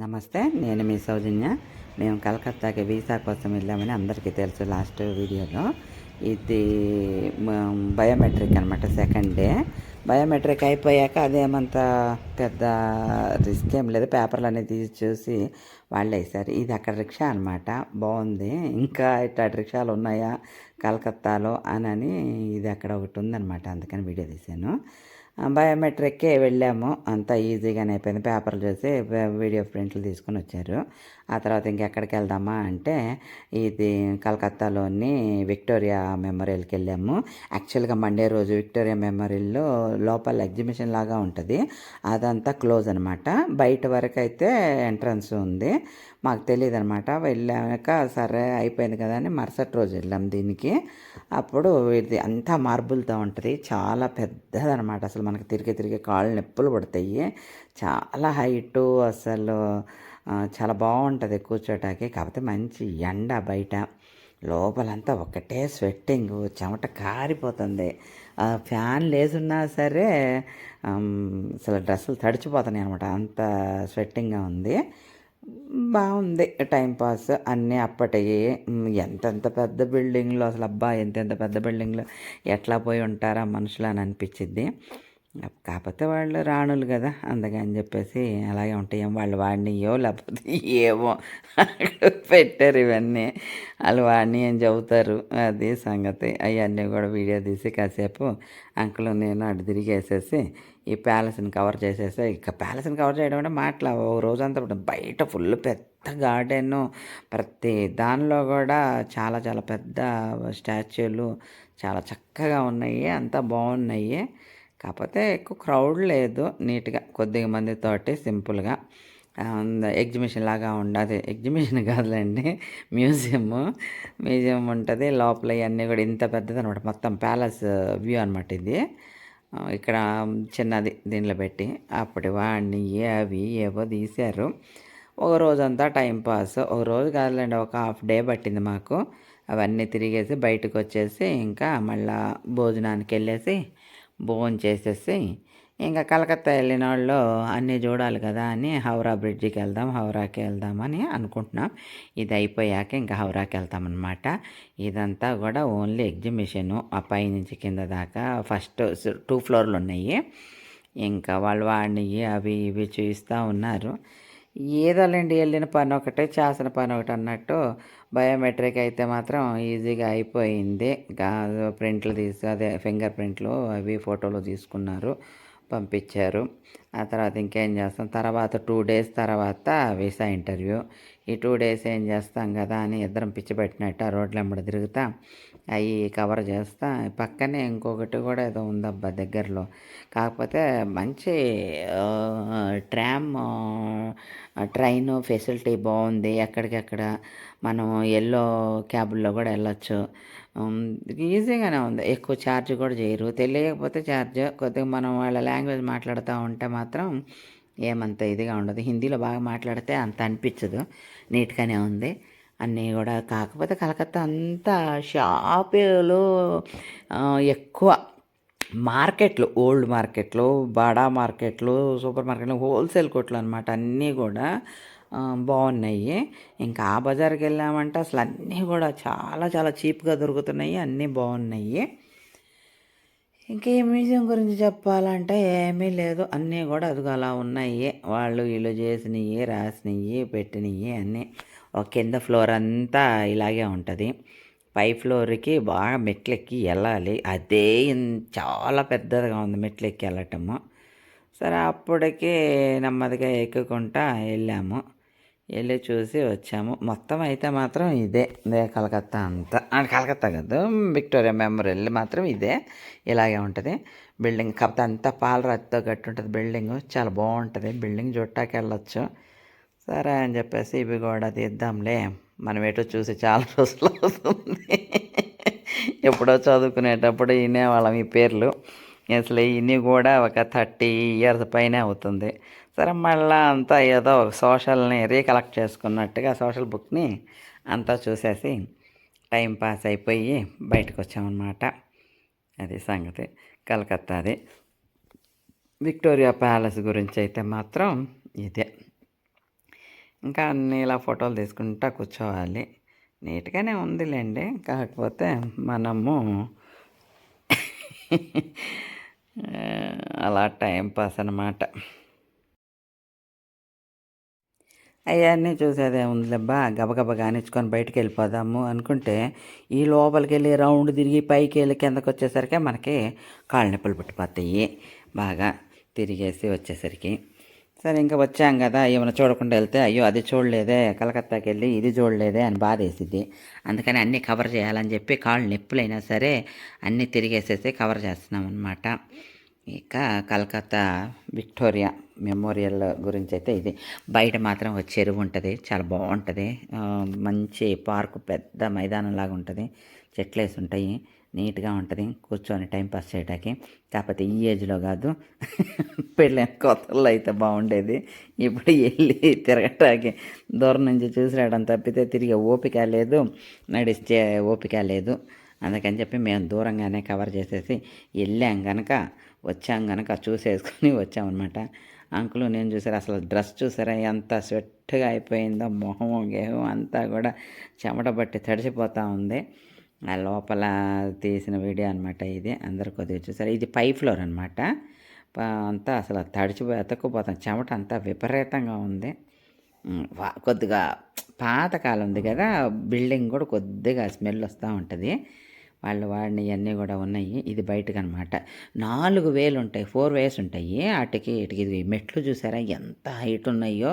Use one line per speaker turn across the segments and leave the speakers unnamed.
నమస్తే నేను మీ సౌజన్య. మేము కలకత్తాకి వీసా కోసం వెళ్ళామని అందరికీ తెలుసు లాస్ట్ వీడియోలో. ఇది బయోమెట్రిక్ అనమాట సెకండ్ డే. బయోమెట్రిక్ అయిపోయాక అదేమంత పెద్ద రిస్క్ ఏం లేదు. పేపర్లు అనేది తీసి చూసి వాళ్ళే వేశారు. ఇది అక్కడ రిక్షా అనమాట బాగుంది. ఇంకా ఇట్లాంటి రిక్షాలు ఉన్నాయా కలకత్తాలో అని ఇది అక్కడ ఒకటి ఉందన్నమాట. అందుకని వీడియో తీశాను. బయోమెట్రిక్కే వెళ్ళాము. అంతా ఈజీగానే అయిపోయింది. పేపర్లు చూసి వీడియో ప్రింట్లు తీసుకొని వచ్చారు. ఆ తర్వాత ఇంకెక్కడికి వెళ్దామా అంటే ఇది కలకత్తాలోని విక్టోరియా మెమోరియల్కి వెళ్ళాము. యాక్చువల్గా మండే రోజు విక్టోరియా మెమోరియల్లో లోపల ఎగ్జిబిషన్ లాగా ఉంటుంది. అదంతా క్లోజ్ అనమాట బయట వరకు అయితే ఎంట్రన్స్ ఉంది. మాకు తెలియదు అనమాట వెళ్ళాక సరే అయిపోయింది కదా అని మరుసటి రోజు వెళ్ళాం దీనికి. అప్పుడు ఇది అంతా మార్బుల్తో ఉంటుంది. చాలా పెద్దదనమాట. అసలు మనకి తిరిగి తిరిగి కాళ్ళు నొప్పులు పడతాయి. చాలా హైటు అసలు చాలా బాగుంటుంది కూర్చోటానికి. కాకపోతే మంచి ఎండ బయట. లోపలంతా ఒకటే స్వెట్టింగ్. చెమట కారిపోతుంది. ఫ్యాన్ లేసున్నా సరే అసలు డ్రెస్సులు తడిచిపోతున్నాయి అనమాట. అంత స్వెట్టింగ్గా ఉంది. బాగుంది. టైంపాస్ అన్నీ అప్పటివి ఎంతెంత పెద్ద బిల్డింగ్లు అసలు అబ్బా ఎంతెంత పెద్ద బిల్డింగ్లు ఎట్లా పోయి ఉంటారా మనుషులు అని అనిపించింది కాకపోతే వాళ్ళు రాణులు కదా అందుకని చెప్పేసి అలాగే ఉంటాయి. ఏం వాళ్ళు వాడినయో లేకపోతే ఏమో పెట్టారు ఇవన్నీ. వాళ్ళు వాడిని అని చెబుతారు అది సంగతి. అవన్నీ కూడా వీడియో తీసి కాసేపు అంకుల్ నేను అటు తిరిగేసేసి ఈ ప్యాలెస్ని కవర్ చేసేసి ఇక ప్యాలెస్ని కవర్ చేయడం అంటే మాటల ఒక రోజంతా బయట ఫుల్ పెద్ద గార్డెన్. ప్రతి దానిలో కూడా చాలా చాలా పెద్ద స్టాచ్యూలు చాలా చక్కగా ఉన్నాయి అంతా బాగున్నాయి. కాకపోతే ఎక్కువ క్రౌడ్ లేదు నీట్గా. కొద్దిగా మందితోటి సింపుల్గా. ఎగ్జిబిషన్ లాగా ఉండదు. ఎగ్జిబిషన్ కాదులేండి. మ్యూజియము. మ్యూజియం ఉంటుంది. లోపల ఇవన్నీ కూడా ఇంత పెద్దది అనమాట మొత్తం ప్యాలెస్ వ్యూ అనమాట ఇది. ఇక్కడ చిన్నది దీనిలో పెట్టి. అప్పటి వాడిని అవి ఏవో తీశారు. ఒక రోజంతా టైం పాస్. ఒక రోజు కాదులేండి ఒక హాఫ్ డే పట్టింది మాకు. అవన్నీ తిరిగేసి బయటకు వచ్చేసి ఇంకా మళ్ళా భోజనానికి వెళ్ళేసి భోజనం చేసేసి ఇంకా కలకత్తా వెళ్ళిన వాళ్ళు అన్నీ చూడాలి కదా అని హౌరా బ్రిడ్జికి వెళ్దాం హౌరాకి వెళ్దామని అనుకుంటున్నాం. ఇది అయిపోయాక ఇంకా హౌరాకి వెళ్తామన్నమాట ఇదంతా కూడా ఓన్లీ ఎగ్జిబిషను. ఆ పై నుంచి కింద దాకా ఫస్ట్ టూ ఫ్లోర్లు ఉన్నాయి. ఇంకా వాళ్ళు వాడిని అవి ఇవి చూపిస్తూ ఉన్నారు. ఏదోలేండి వెళ్ళిన పని ఒకటే చేసిన పని ఒకటి అన్నట్టు బయోమెట్రిక్ అయితే మాత్రం ఈజీగా అయిపోయింది. ప్రింట్లు తీసి అదే ఫింగర్ ప్రింట్లు అవి ఫోటోలు తీసుకున్నారు పంపించారు. ఆ తర్వాత ఇంకేం చేస్తాం? తర్వాత టూ డేస్ తర్వాత వీసా ఇంటర్వ్యూ. ఈ టూ డేస్ ఏం చేస్తాం కదా అని ఇద్దరం పిచ్చి పెట్టినట్టు ఆ రోడ్ల వెంబడి తిరుగుతా. అవి కవర్ చేస్తా. పక్కనే ఇంకొకటి కూడా ఏదో ఉందబ్బా దగ్గరలో. కాకపోతే మంచి ట్రామ్ ట్రైన్ ఫెసిలిటీ బాగుంది. ఎక్కడికెక్కడ మనం ఎల్లో క్యాబుల్లో కూడా వెళ్ళొచ్చు. ఈజీగానే ఉంది. ఎక్కువ ఛార్జ్ కూడా చేయరు. తెలియకపోతే ఛార్జ్ కొద్దిగా మనం వాళ్ళ లాంగ్వేజ్ మాట్లాడుతూ ఉంటే మాత్రం ఏమంత ఇదిగా ఉండదు. హిందీలో బాగా మాట్లాడితే అంత అనిపించదు. నీట్గానే ఉంది. అన్నీ కూడా. కాకపోతే కలకత్తా అంతా షాపులు ఎక్కువ మార్కెట్లు ఓల్డ్ మార్కెట్లు బాడా మార్కెట్లు సూపర్ మార్కెట్లు హోల్సేల్ కొట్లు అనమాట అన్నీ కూడా బాగున్నాయి. ఇంకా ఆ బజార్కి వెళ్ళామంటే అసలు అన్నీ కూడా చాలా చాలా చీప్గా దొరుకుతున్నాయి అన్నీ బాగున్నాయి. ఇంకా ఈ మ్యూజియం గురించి చెప్పాలంటే ఏమీ లేదు అన్నీ కూడా అదిగో అలా ఉన్నాయి. వాళ్ళు వీళ్ళు చేసినవి రాసినవి పెట్టినవి అన్నీ. కింద ఫ్లోర్ అంతా ఇలాగే ఉంటుంది. పై ఫ్లోర్కి బాగా మెట్లెక్కి వెళ్ళాలి అదే చాలా పెద్దదిగా ఉంది మెట్లెక్కి వెళ్ళటము సరే అప్పటికి నెమ్మదిగా ఎక్కుకుంటా వెళ్ళాము వెళ్ళి చూసి వచ్చాము. మొత్తం అయితే మాత్రం ఇదే. ఇదే కలకత్తా అంతా. ఆ, కలకత్తా కాదు విక్టోరియా మెమోరియల్ మాత్రం ఇదే. ఇలాగే ఉంటుంది. బిల్డింగ్ కాకపోతే అంతా పాలరాతితో కట్టి ఉంటుంది బిల్డింగ్. చాలా బాగుంటుంది. బిల్డింగ్ చుట్టాకి వెళ్ళొచ్చు సరే అని చెప్పేసి ఇవి కూడా తీద్దాంలే. మనం ఎటు చూసి చాలా రోజులు అవుతుంది. ఎప్పుడో చదువుకునేటప్పుడు వినేవాళ్ళం ఈ పేర్లు. అసలు ఇన్ని కూడా ఒక థర్టీ ఇయర్స్ పైనే అవుతుంది. సరే మళ్ళీ అంతా ఏదో ఒక సోషల్ని రీకలెక్ట్ చేసుకున్నట్టుగా సోషల్ బుక్ని అంతా చూసేసి టైం పాస్ అయిపోయి బయటకు వచ్చామన్నమాట అది సంగతి. కలకత్తాది. విక్టోరియా ప్యాలెస్ గురించి అయితే మాత్రం ఇదే. ఇంకా అన్ని ఇలా ఫోటోలు తీసుకుంటా కూర్చోవాలి. నీట్గానే ఉందిలేండి. కాకపోతే మనము అలా టైం పాస్ అన్నమాట. అవన్నీ చూసేదే ఉందిలేబ్బా గబగబ కానిచ్చుకొని బయటికి వెళ్ళిపోదాము అనుకుంటే ఈ లోపలికి వెళ్ళి రౌండ్ తిరిగి పైకి వెళ్ళి కిందకు వచ్చేసరికి మనకి కాళ్ళ నొప్పులు పుట్టిపోతాయి. బాగా తిరిగేసి వచ్చేసరికి. సరే ఇంకా వచ్చాం కదా. ఏమైనా చూడకుండా వెళ్తే అయ్యో అది చూడలేదే. కలకత్తాకి వెళ్ళి ఇది చూడలేదే అని బాధేసింది అందుకని అన్నీ కవర్ చేయాలని చెప్పి కాళ్ళు నొప్పులైనా సరే అన్నీ తిరిగేసేసి కవర్ చేస్తున్నాం అనమాట ఇక కలకత్తా విక్టోరియా మెమోరియల్ గురించి అయితే ఇది. బయట మాత్రం ఒక చెరువు ఉంటుంది. చాలా బాగుంటుంది. మంచి పార్కు పెద్ద మైదానం లాగా ఉంటుంది. చెట్లు వేసి ఉంటాయి నీట్గా ఉంటుంది. కూర్చొని టైంపాస్ చేయటానికి. కాకపోతే ఈ ఏజ్లో కాదు. పెళ్ళైన కొత్తల్లో అయితే బాగుండేది. ఇప్పుడు వెళ్ళి తిరగటానికి దూరం నుంచి చూసి రావడం తప్పితే తిరిగే ఓపిక లేదు. నడిచే ఓపిక లేదు. అందుకని చెప్పి మేము దూరంగానే కవర్ చేసేసి వెళ్ళాం కనుక వచ్చాం కనుక చూసేసుకొని వచ్చామన్నమాట. అంకులు నేను చూసారు? అసలు డ్రెస్ చూసారా? ఎంత స్వెట్గా అయిపోయిందో మొహం గేహం అంతా కూడా చెమట బట్టి తడిసిపోతూ ఉంది. ఆ లోపల తీసిన వీడియో అనమాట ఇది. అందరు కొద్దిగా చూసారు. ఇది పై ఫ్లోర్ అనమాట అంతా అసలు తడిచిపోయి అతక్కుపోతాం. చెమట అంతా విపరీతంగా ఉంది. కొద్దిగా పాతకాలం ఉంది కదా. బిల్డింగ్ కూడా కొద్దిగా స్మెల్ వస్తూ ఉంటుంది. వాళ్ళు వాడిని ఇవన్నీ కూడా ఉన్నాయి. ఇది బయటకు అనమాట నాలుగు వేలు ఉంటాయి. ఫోర్ వేస్ ఉంటాయి. వాటికి ఇటుకి ఇది మెట్లు చూసారా? ఎంత హైట్ ఉన్నాయో.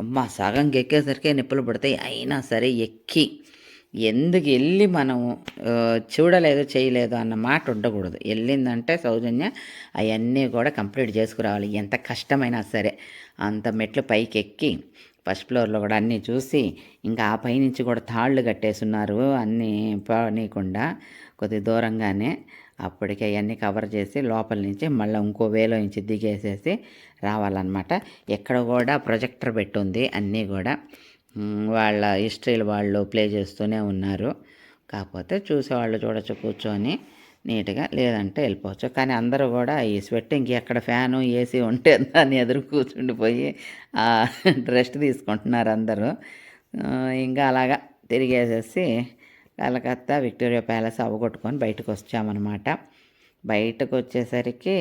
అమ్మ సగం ఎక్కేసరికి నిప్పులు పడతాయి. అయినా సరే ఎక్కి. ఎందుకు వెళ్ళి మనము చూడలేదు చేయలేదు అన్న మాట ఉండకూడదు. వెళ్ళిందంటే సౌజన్య అవన్నీ కూడా కంప్లీట్ చేసుకురావాలి. ఎంత కష్టమైనా సరే. అంత మెట్లు పైకి ఎక్కి ఫస్ట్ ఫ్లోర్లో కూడా అన్నీ చూసి ఇంకా ఆ పైనుంచి కూడా తాళ్ళు కట్టేస్తున్నారు అన్నీ పోనీయకుండా కొద్ది దూరంగానే. అప్పటికే అవన్నీ కవర్ చేసి లోపల నుంచి మళ్ళీ ఇంకో వేలో నుంచి దిగేసేసి రావాలన్నమాట. ఎక్కడ కూడా ప్రొజెక్టర్ పెట్టుంది అన్నీ కూడా. వాళ్ళ హిస్టరీలు వాళ్ళు ప్లే చేస్తూనే ఉన్నారు. కాకపోతే చూసేవాళ్ళు చూడొచ్చు కూర్చొని నీట్గా లేదంటే వెళ్ళిపోవచ్చు. కానీ అందరూ కూడా ఈ స్వెట్టింగ్కి ఎక్కడ ఫ్యాను ఏసీ ఉంటే దాన్ని ఎదురు కూర్చుండిపోయి రెస్ట్ తీసుకుంటున్నారు అందరూ. ఇంకా అలాగా తిరిగేసేసి కలకత్తా విక్టోరియా ప్యాలెస్ అవగొట్టుకొని బయటకు వచ్చామన్నమాట. బయటకు వచ్చేసరికి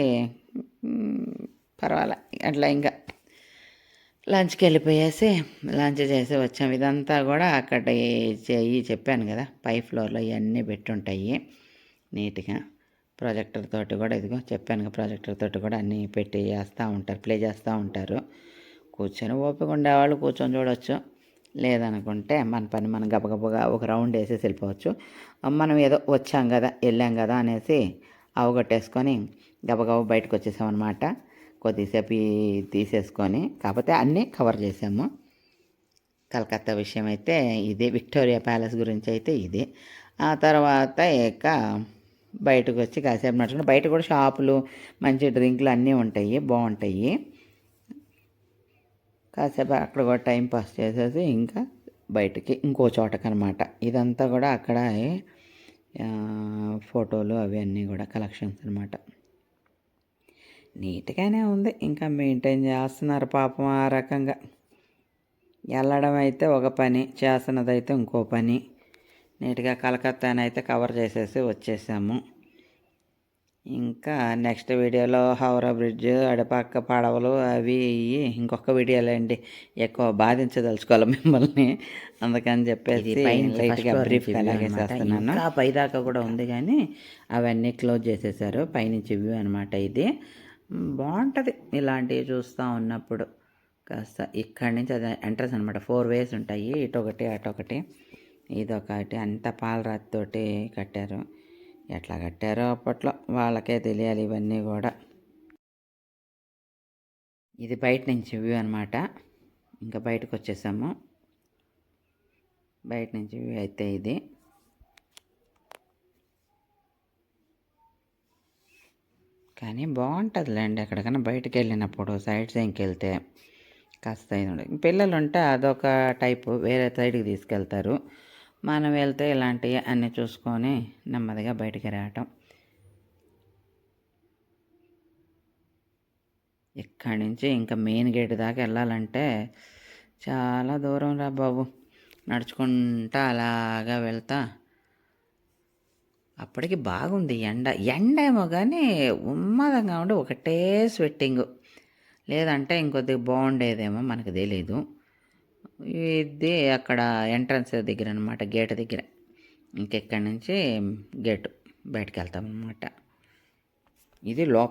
పర్వాలే అట్లా ఇంకా లంచ్కి వెళ్ళిపోయేసి లంచ్ చేసి వచ్చాం. ఇదంతా కూడా అక్కడ ఈ- చెప్పాను కదా పై ఫ్లోర్లో ఇవన్నీ పెట్టుంటాయి నీట్గా. ప్రాజెక్టర్ తోటి కూడా ఇదిగో చెప్పాను కదా ప్రాజెక్టర్ తోటి కూడా అన్నీ పెట్టి చేస్తూ ఉంటారు ప్లే చేస్తూ ఉంటారు. కూర్చొని ఓపిక ఉండేవాళ్ళు కూర్చొని చూడవచ్చు లేదనుకుంటే మన పని మనం గబగబగా ఒక రౌండ్ వేసేసి వెళ్ళిపోవచ్చు. మనం ఏదో వచ్చాం కదా వెళ్ళాం కదా అనేసి అవగొట్టేసుకొని గబగబ బయటకు వచ్చేసామన్నమాట. కొద్దిసేపు తీసేసుకొని కాకపోతే అన్నీ కవర్ చేసాము. కలకత్తా విషయం అయితే ఇది విక్టోరియా ప్యాలెస్ గురించి అయితే ఇది. ఆ తర్వాత ఇక బయటకు వచ్చి కాసేపు నడుచుకుంటే బయట కూడా షాపులు మంచి డ్రింకులు అన్నీ ఉంటాయి బాగుంటాయి. కాసేపు అక్కడ కూడా టైం పాస్ చేసేసి ఇంకా బయటికి ఇంకో చోటకనమాట. ఇదంతా కూడా అక్కడ ఫోటోలు అవి అన్నీ కూడా కలెక్షన్స్ అనమాట నీట్గానే ఉంది. ఇంకా మెయింటైన్ చేస్తున్నారు పాపం ఆ రకంగా. వెళ్ళడం అయితే ఒక పని చేస్తున్నది అయితే ఇంకో పని. నీట్గా కలకత్తానైతే కవర్ చేసేసి వచ్చేసాము. ఇంకా నెక్స్ట్ వీడియోలో హౌరా బ్రిడ్జ్ అడపక్క పడవలు అవి ఇవి ఇంకొక వీడియోలో అండి ఎక్కువ బాధించదలుచుకోవాలి మిమ్మల్ని. అందుకని చెప్పేసి లైట్గా బ్రీఫ్ అలాగే చేస్తున్నాను ఇంకా పైదాకా కూడా ఉంది కానీ అవన్నీ క్లోజ్ చేసేసారు. పైనుంచి వ్యూ అనమాట ఇది. బాగుంటుంది. ఇలాంటివి చూస్తూ ఉన్నప్పుడు. కాస్త ఇక్కడి నుంచి అది ఎంట్రన్స్ అనమాట ఫోర్ వేస్ ఉంటాయి. ఇటొకటి అటొకటి ఒకటి. ఇదొకటి అంత పాలరాతితోటి కట్టారు. ఎట్లా కట్టారో అప్పట్లో వాళ్ళకే తెలియాలి ఇవన్నీ కూడా. ఇది బయట నుంచి వ్యూ అనమాట ఇంకా బయటకు వచ్చేసాము. బయట నుంచి వ్యూ అయితే ఇది. కానీ బాగుంటుందిలేండి. ఎక్కడికైనా బయటకు వెళ్ళినప్పుడు సైడ్ సైన్కి వెళ్తే కాస్త ఉండదు. పిల్లలు ఉంటే అదొక టైపు వేరే సైడ్కి తీసుకెళ్తారు. మనం వెళ్తే ఇలాంటివి అన్నీ చూసుకొని నెమ్మదిగా బయటికి రావటం. ఇక్కడి నుంచి ఇంకా మెయిన్ గేట్ దాకా వెళ్ళాలంటే చాలా దూరం రా బాబు. నడుచుకుంటా అలాగా వెళ్తా. అప్పటికి బాగుంది ఎండ. ఎండ ఏమో కానీ ఉమ్మదంగా ఉండి ఒకటే స్వెట్టింగ్. లేదంటే ఇంకొద్దిగా బాగుండేదేమో మనకు తెలీదు. ఇది అక్కడ ఎంట్రన్స్ దగ్గర అనమాట గేట్ దగ్గర. ఇంకెక్కడి నుంచి గేటు బయటకు వెళ్తాం అనమాట ఇది లోపల